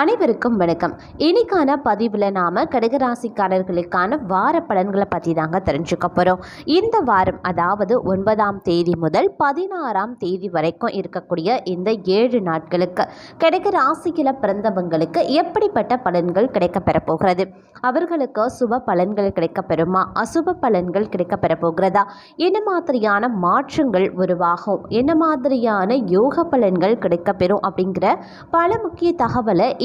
அனைவருக்கும் வணக்கம். இன்னைக்கான பதிவில் நாம் கடகராசிக்காரர்களுக்கான வார பலன்களை பற்றி தாங்க தெரிஞ்சுக்க போகிறோம் இந்த வாரம் அதாவது ஒன்பதாம் தேதி முதல் பதினாறாம் தேதி வரைக்கும் இருக்கக்கூடிய இந்த ஏழு நாட்களுக்கு கடகராசியில் பிறந்தவங்களுக்கு எப்படிப்பட்ட பலன்கள் கிடைக்கப்பெற போகிறது? அவர்களுக்கு சுப பலன்கள் கிடைக்கப்பெறுமா அசுப பலன்கள் கிடைக்கப்பெற போகிறதா? என்ன மாதிரியான மாற்றங்கள் உருவாகும்? என்ன மாதிரியான யோக பலன்கள் கிடைக்கப்பெறும் அப்படிங்கிற பல முக்கிய தகவலை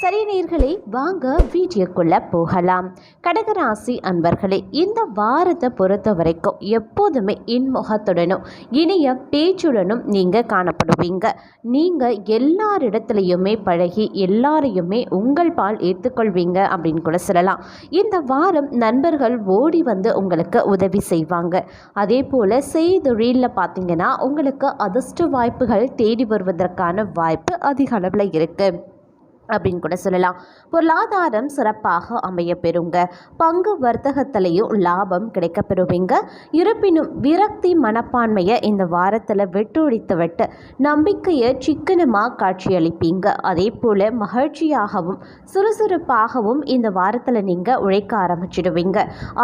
சரி நேர்களே வாங்க வீடியோக்குள்ளே போகலாம். கடகராசி அன்பர்களே இந்த வாரத்தை பொறுத்த வரைக்கும் எப்போதுமே இன்முகத்துடனும் இனிய பேச்சுடனும் நீங்கள் காணப்படுவீங்க. நீங்கள் எல்லாரிடத்துலையுமே பழகி எல்லாரையுமே உங்கள் பால் ஏற்றுக்கொள்வீங்க அப்படின்னு கூட சொல்லலாம். இந்த வாரம் நண்பர்கள் ஓடி வந்து உங்களுக்கு உதவி செய்வாங்க. அதே போல் செய்தொழிலில் பார்த்தீங்கன்னா உங்களுக்கு அதிர்ஷ்ட வாய்ப்புகள் தேடி வருவதற்கான வாய்ப்பு அதிக அளவில் இருக்குது அப்படின்னு கூட சொல்லலாம். பொருளாதாரம் சிறப்பாக அமைய பெறுங்க பங்கு வர்த்தகத்திலையும் லாபம் கிடைக்க பெறுவீங்க இருப்பினும் விரக்தி மனப்பான்மையை இந்த வாரத்தில் வெட்டொழித்து விட்டு நம்பிக்கையை சிக்கனமாக காட்சியளிப்பீங்க. அதே போல் மகிழ்ச்சியாகவும் சுறுசுறுப்பாகவும் இந்த வாரத்தில் நீங்கள் உழைக்க ஆரம்பிச்சிடுவீங்க.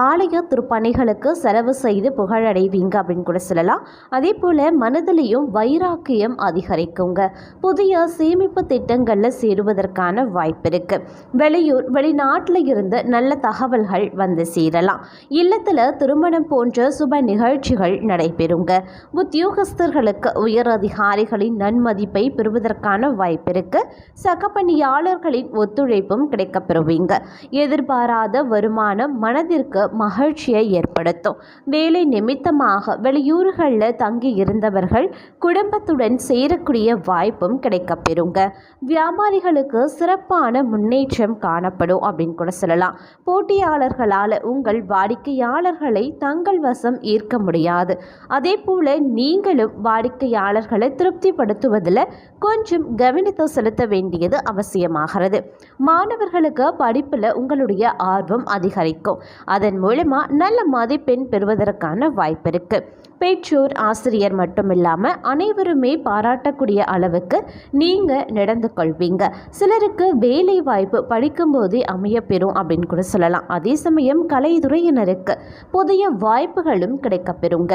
ஆலய திருப்பணிகளுக்கு செலவு செய்து புகழடைவீங்க அப்படின்னு கூட சொல்லலாம். அதே போல் மனதிலையும் வைராக்கியம் அதிகரிக்குங்க. புதிய சேமிப்பு திட்டங்களில் சேருவதற்கு வருவதற்கான வாய்ப்பு இருக்கு. வெளியூர் வெளிநாட்டில் இருந்து நல்ல தகவல்கள் வந்து சேரலாம். இல்லத்தில் திருமணம் போன்ற சுப நிகழ்ச்சிகள் நடைபெறுங்க. உத்தியோகஸ்தர்களுக்கு உயர் அதிகாரிகளின் நன்மதிப்பை பெறுவதற்கான வாய்ப்பு இருக்கு. சக பணியாளர்களின் ஒத்துழைப்பும் கிடைக்கப்பெறுவீங்க. எதிர்பாராத வருமானம் மனதிற்கு மகிழ்ச்சியை ஏற்படுத்தும். வேலை நிமித்தமாக வெளியூர்களில் தங்கி இருந்தவர்கள் குடும்பத்துடன் சேரக்கூடிய வாய்ப்பும் கிடைக்கப்பெறுங்க. வியாபாரிகளுக்கு சிறப்பான முன்னேற்றம் காணப்படும் அப்படின்னு கூட சொல்லலாம். போட்டியாளர்களால் உங்கள் வாடிக்கையாளர்களை தங்கள் வசம் ஈர்க்க முடியாது. அதே போல நீங்களும் வாடிக்கையாளர்களை திருப்திப்படுத்துவதில் கொஞ்சம் கவனத்தை செலுத்த வேண்டியது அவசியமாகிறது. மாணவர்களுக்கு படிப்பில் உங்களுடைய ஆர்வம் அதிகரிக்கும். அதன் மூலமாக நல்ல மதிப்பெண் பெறுவதற்கான வாய்ப்பு இருக்குது பெற்றோர் ஆசிரியர் மட்டும் இல்லாமல் அனைவருமே பாராட்டக்கூடிய அளவுக்கு நீங்கள் நடந்து கொள்வீங்க. சில சிலருக்கு வேலை வாய்ப்பு படிக்கும்போதே அமையப்பெறும் அப்படின்னு கூட சொல்லலாம். அதே சமயம் கலைத்துறையினருக்கு புதிய வாய்ப்புகளும் கிடைக்கப்பெறுங்க.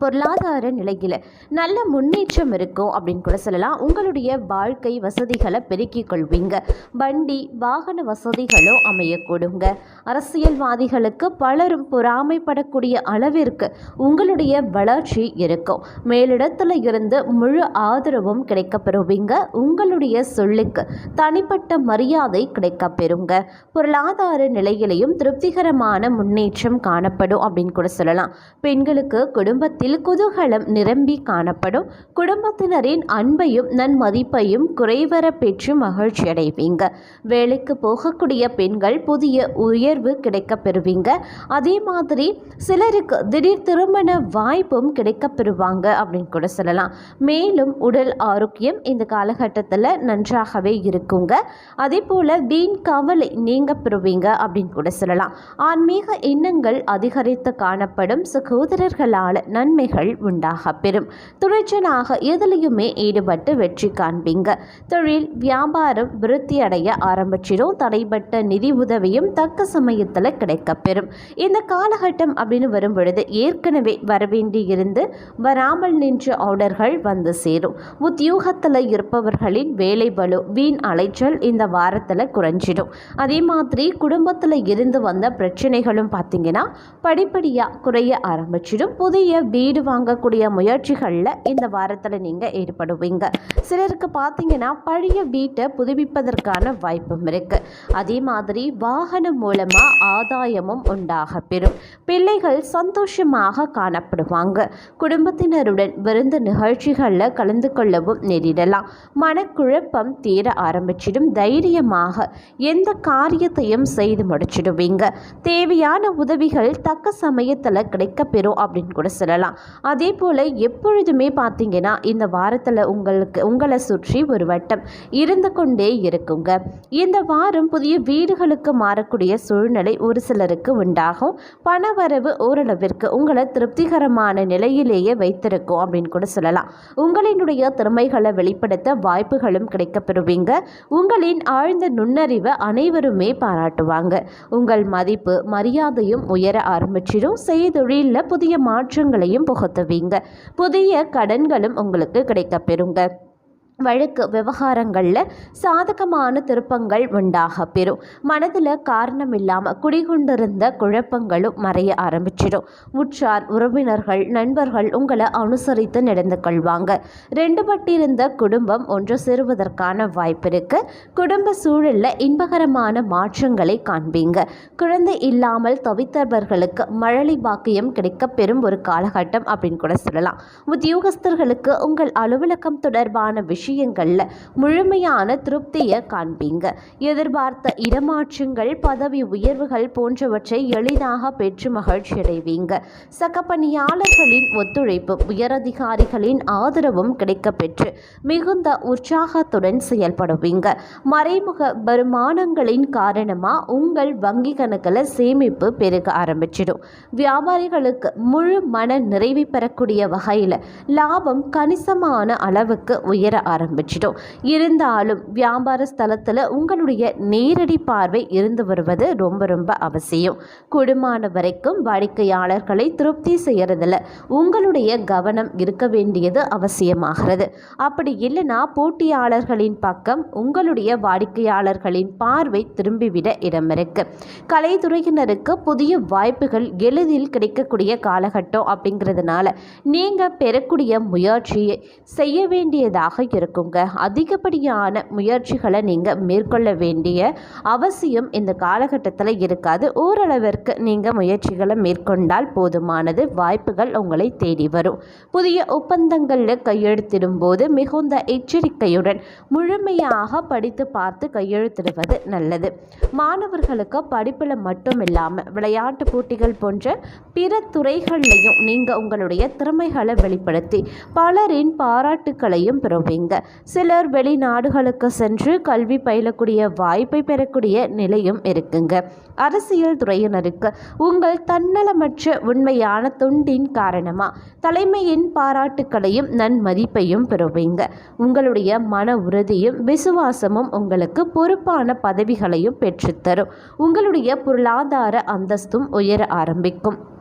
பொருளாதார நிலையில் நல்ல முன்னேற்றம் இருக்கும் அப்படின்னு கூட சொல்லலாம். உங்களுடைய வாழ்க்கை வசதிகளை பெருக்கிக் கொள்வீங்க. வண்டி வாகன வசதிகளும் அமையக்கூடுங்க. அரசியல்வாதிகளுக்கு பலரும் பொறாமைப்படக்கூடிய அளவிற்கு உங்களுடைய வளர்ச்சி இருக்கும். மேலிடத்தில் இருந்து முழு ஆதரவும் கிடைக்கப்பெறுவீங்க. உங்களுடைய சொல்லுக்கு தனிப்பட்ட மரியாதை கிடைக்கப்பெறுங்க. பொருளாதார நிலையிலையும் திருப்திகரமான முன்னேற்றம் காணப்படும் அப்படின்னு கூட சொல்லலாம். பெண்களுக்கு குடும்பத்தில் குதூகலம் நிரம்பி காணப்படும். குடும்பத்தினரின் அன்பையும் நன்மதிப்பையும் குறைவர பெற்று மகிழ்ச்சி அடைவீங்க. வேலைக்கு போகக்கூடிய பெண்கள் புதிய உயர்வு கிடைக்க பெறுவீங்க. அதே மாதிரி சிலருக்கு திடீர் திருமண வாய்ப்பும் கிடைக்க பெறுவாங்க அப்படின்னு கூட சொல்லலாம். மேலும் உடல் ஆரோக்கியம் இந்த காலகட்டத்தில் நன்றாகவே இருக்குங்க. அதே போல் வீண் கவலை நீங்க பெறுவீங்க அப்படின்னு கூட சொல்லலாம். ஆன்மீக எண்ணங்கள் அதிகரித்து காணப்படும். சகோதரர்களால் நன்மை நன்மைகள் உண்டாக பெறும். துணிச்சலாக எதிலையுமே ஈடுபட்டு வெற்றி காண்பீங்க. தொழில் வியாபாரம் விருத்தி அடைய ஆரம்பிச்சிடும். தடைப்பட்ட நிதி உதவியும் தக்க சமயத்தில் கிடைக்கப்பெறும் இந்த காலகட்டம் அப்படின்னு வரும் பொழுது ஏற்கனவே வரவேண்டி இருந்து வராமல் நின்ற ஆர்டர்கள் வந்து சேரும். உத்தியோகத்தில் இருப்பவர்களின் வேலை பலு வீண் அலைச்சல் இந்த வாரத்தில் குறைஞ்சிடும். அதே மாதிரி குடும்பத்தில் இருந்து வந்த பிரச்சனைகளும் பார்த்தீங்கன்னா படிப்படியாக குறைய ஆரம்பிச்சிடும். புதிய வீடு வாங்கக்கூடிய முயற்சிகளில் இந்த வாரத்தில் நீங்கள் ஈடுபடுவீங்க. சிலருக்கு பார்த்தீங்கன்னா பழைய வீட்டை புதுப்பிப்பதற்கான வாய்ப்பும் இருக்குது அதே மாதிரி வாகனம் மூலமாக ஆதாயமும் உண்டாக பெறும். பிள்ளைகள் சந்தோஷமாக காணப்படுவாங்க. குடும்பத்தினருடன் விருந்து நிகழ்ச்சிகளில் கலந்து கொள்ளவும் நேரிடலாம். மனக்குழப்பம் தீர ஆரம்பிச்சிடும். தைரியமாக எந்த காரியத்தையும் செய்து முடிச்சிடுவீங்க. தேவையான உதவிகள் தக்க சமயத்தில் கிடைக்கப்பெறும் அப்படின்னு கூட சொல்லலாம். சொல்லலாம் அதே போல் எப்பொழுதுமே பார்த்தீங்கன்னா இந்த வாரத்தில் உங்களுக்கு உங்களை சுற்றி ஒரு வட்டம் இருந்து கொண்டே இருக்குங்க. இந்த வாரம் புதிய வீடுகளுக்கு மாறக்கூடிய சூழ்நிலை ஒரு சிலருக்கு உண்டாகும். பணவரவு ஓரளவிற்கு உங்களை திருப்திகரமான நிலையிலேயே வைத்திருக்கும் அப்படின்னு கூட சொல்லலாம். உங்களினுடைய திறமைகளை வெளிப்படுத்த வாய்ப்புகளும் கிடைக்கப்பெறுவீங்க. உங்களின் ஆழ்ந்த நுண்ணறிவை அனைவருமே பாராட்டுவாங்க. உங்கள் மதிப்பு மரியாதையும் உயர ஆரம்பிச்சிடும். செய்தொழிலில் புதிய மாற்றங்களையும் புகுத்துவீங்க. புதிய கடன்களும் உங்களுக்கு கிடைக்கப்பெறுங்க வழக்கு விவகாரங்களில் சாதகமான திருப்பங்கள் உண்டாக பெறும். மனதில் காரணம் இல்லாமல் குடிகொண்டிருந்த குழப்பங்களும் மறைய ஆரம்பிச்சிடும். உற்றார் உறவினர்கள் நண்பர்கள் உங்களை அனுசரித்து நடந்து கொள்வாங்க. ரெண்டு பட்டிருந்த குடும்பம் ஒன்று சேருவதற்கான வாய்ப்பு இருக்கு. குடும்ப சூழலில் இன்பகரமான மாற்றங்களை காண்பீங்க. குழந்தை இல்லாமல் தவித்தவர்களுக்கு மழலை பாக்கியம் கிடைக்கப்பெறும் ஒரு காலகட்டம் அப்படின்னு கூட சொல்லலாம். உத்தியோகஸ்தர்களுக்கு உங்கள் அலுவலகம் தொடர்பான விஷயம் விஷயங்களில் முழுமையான திருப்தியை காண்பீங்க. எதிர்பார்த்த இடமாற்றங்கள் பதவி உயர்வுகள் போன்றவற்றை எளிதாக பெற்று மகிழ்ச்சி அடைவீங்க. சக பணியாளர்களின் ஒத்துழைப்பு உயரதிகாரிகளின் ஆதரவும் கிடைக்கப்பெற்று மிகுந்த உற்சாகத்துடன் செயல்படுவீங்க. மறைமுக வருமானங்களின் காரணமாக உங்கள் வங்கி கணக்கில் சேமிப்பு பெருக ஆரம்பிச்சிடும். வியாபாரிகளுக்கு முழு மன நிறைவை பெறக்கூடிய வகையில் லாபம் கணிசமான அளவுக்கு உயர ஆரம்பிச்சிடும் இருந்தாலும் வியாபார ஸ்தலத்தில் உங்களுடைய நேரடி பார்வை இருந்து வருவது ரொம்ப ரொம்ப அவசியம். குடும்பமான வரைக்கும் வாடிக்கையாளர்களை திருப்தி செய்யறதுல உங்களுடைய கவனம் இருக்க வேண்டியது அவசியமாகிறது. அப்படி இல்லைன்னா போட்டியாளர்களின் பக்கம் உங்களுடைய வாடிக்கையாளர்களின் பார்வை திரும்பிவிட இடம் இருக்கு கலைத்துறையினருக்கு புதிய வாய்ப்புகள் எளிதில் கிடைக்கக்கூடிய காலகட்டம் அப்படிங்கிறதுனால நீங்கள் பெறக்கூடிய முயற்சியை செய்ய வேண்டியதாக இருக்கும். இருக்குங்க அதிகப்படியான முயற்சிகளை நீங்கள் மேற்கொள்ள வேண்டிய அவசியம் இந்த காலகட்டத்தில் இருக்காது. ஓரளவிற்கு நீங்கள் முயற்சிகளை மேற்கொண்டால் போதுமானது. வாய்ப்புகள் உங்களை தேடி வரும். புதிய ஒப்பந்தங்களில் கையெழுத்திடும் போது மிகுந்த எச்சரிக்கையுடன் முழுமையாக படித்து பார்த்து கையெழுத்திடுவது நல்லது. மாணவர்களுக்கு படிப்பில் மட்டும் இல்லாமல் விளையாட்டு போட்டிகள் போன்ற பிற துறைகள்லையும் நீங்கள் உங்களுடைய திறமைகளை வெளிப்படுத்தி பலரின் பாராட்டுக்களையும் பெறுவீங்க. சிலர் வெளிநாடுகளுக்கு சென்று கல்வி பயிலக்கூடிய வாய்ப்பை பெறக்கூடிய நிலையும் இருக்குங்க. அரசியல் துறையினருக்கு உங்கள் தன்னலமற்ற உண்மையான தொண்டின் காரணமாக தலைமையின் பாராட்டுக்களையும் நன்மதிப்பையும் பெறுவீங்க. உங்களுடைய மன உறுதியும் விசுவாசமும் உங்களுக்கு பொறுப்பான பதவிகளையும் பெற்றுத்தரும். உங்களுடைய பொருளாதார அந்தஸ்தும் உயர ஆரம்பிக்கும்.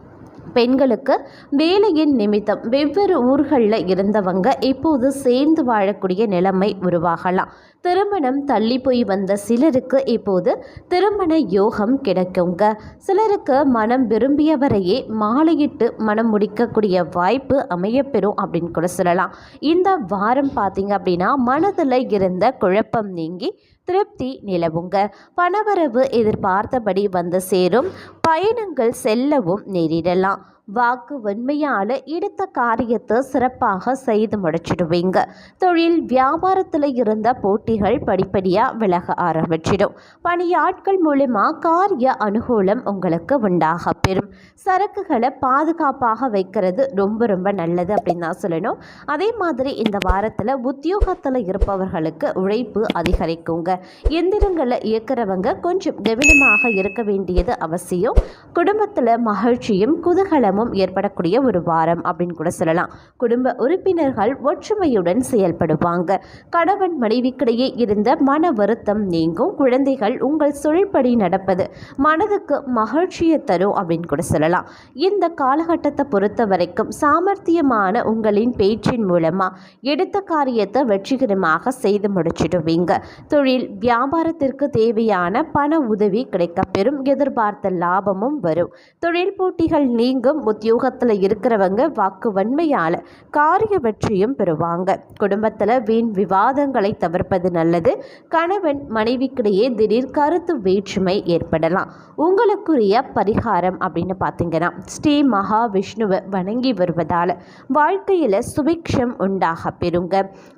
பெண்களுக்கு வேலையின் நிமித்தம் வெவ்வேறு ஊர்களில் இருந்தவங்க இப்போது சேர்ந்து வாழக்கூடிய நிலைமை உருவாகலாம். திருமணம் தள்ளி போய் வந்த சிலருக்கு இப்போது திருமண யோகம் கிடைக்குங்க. சிலருக்கு மனம் விரும்பியவரையே மாலையிட்டு மனம் முடிக்கக்கூடிய வாய்ப்பு அமையப்பெறும் அப்படின்னு கூட சொல்லலாம். இந்த வாரம் பார்த்தீங்க அப்படின்னா மனதில் இருந்த குழப்பம் நீங்கி திருப்தி நிலவுங்க. பணவரவு எதிர்பார்த்தபடி வந்து சேரும். பயணங்கள் செல்லவும் நேரிடலாம். வாக்கு வன்மையால் எடுத்த காரியத்தை சிறப்பாக செய்து முடிச்சிடுவீங்க. தொழில் வியாபாரத்தில் இருந்த போட்டிகள் படிப்படியாக விலக ஆரம்பிச்சிடும். பணியாட்கள் மூலமா காரிய அனுகூலம் உங்களுக்கு உண்டாக பெறும். சரக்குகளை பாதுகாப்பாக வைக்கிறது ரொம்ப ரொம்ப நல்லது அப்படின்னு தான் சொல்லணும். அதே மாதிரி இந்த வாரத்தில் உத்தியோகத்தில் இருப்பவர்களுக்கு உழைப்பு அதிகரிக்குங்க. எந்திரங்களை இயக்கிறவங்க கொஞ்சம் கவனமாக இருக்க வேண்டியது அவசியம். குடும்பத்தில் மகிழ்ச்சியும் குதூகலமும் ஏற்படக்கூடிய ஒரு வாரம் அப்படின்னு கூட சொல்லலாம். குடும்ப உறுப்பினர்கள் ஒற்றுமையுடன் செயல்படுவாங்க. கணவன் மனைவிக்கிடையே இருந்த மன வருத்தம் நீங்கும். குழந்தைகள் உங்கள் சொல்படி நடப்பது மனதுக்கு மகிழ்ச்சியை தரும் அப்படின்னு கூட சொல்லலாம். இந்த காலகட்டத்தை பொறுத்த வரைக்கும் சாமர்த்தியமான உங்களின் பேச்சின் மூலமாக எடுத்த காரியத்தை வெற்றிகரமாக செய்து முடிச்சிடுவீங்க. தொழில் வியாபாரத்திற்கு தேவையான பண உதவி கிடைக்கப்பெறும். எதிர்பார்த்த லாபமும் வரும். தொழில் போட்டிகள் நீங்கும். உத்தியோகத்தில் இருக்கிறவங்க வாக்கு வன்மையால் காரிய வெற்றியும் பெறுவாங்க. குடும்பத்தில் வீண் விவாதங்களை தவிர்ப்பது நல்லது. கணவன் மனைவிக்கிடையே திடீர் கருத்து வேற்றுமை ஏற்படலாம். உங்களுக்குரிய பரிகாரம் அப்படின்னு பார்த்தீங்கன்னா ஸ்ரீ மகாவிஷ்ணுவை வணங்கி வருவதால் வாழ்க்கையில் சுபிக்ஷம் உண்டாக பெறுங்க.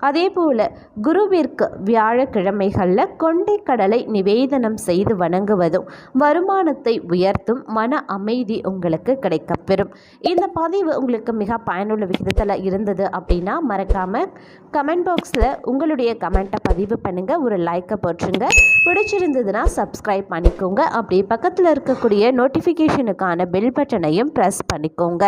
அதே போல் குருவிற்கு வியாழக்கிழமைகளில் கொண்டை கடலை நிவேதனம் செய்து வணங்குவதும் வருமானத்தை உயர்த்தும் மன அமைதி உங்களுக்கு கிடைக்கப்பெறும் பெறும். இந்த பதிவு உங்களுக்கு மிக பயனுள்ள விகிதத்தில் இருந்தது அப்படின்னா மறக்காமல் கமெண்ட் பாக்ஸில் உங்களுடைய கமெண்ட்டை பதிவு பண்ணுங்கள் ஒரு லைக்கை போட்டுருங்க பிடிச்சிருந்ததுன்னா சப்ஸ்கிரைப் பண்ணிக்கோங்க. அப்படியே பக்கத்தில் இருக்கக்கூடிய நோட்டிஃபிகேஷனுக்கான பெல் பட்டனையும் ப்ரெஸ் பண்ணிக்கோங்க.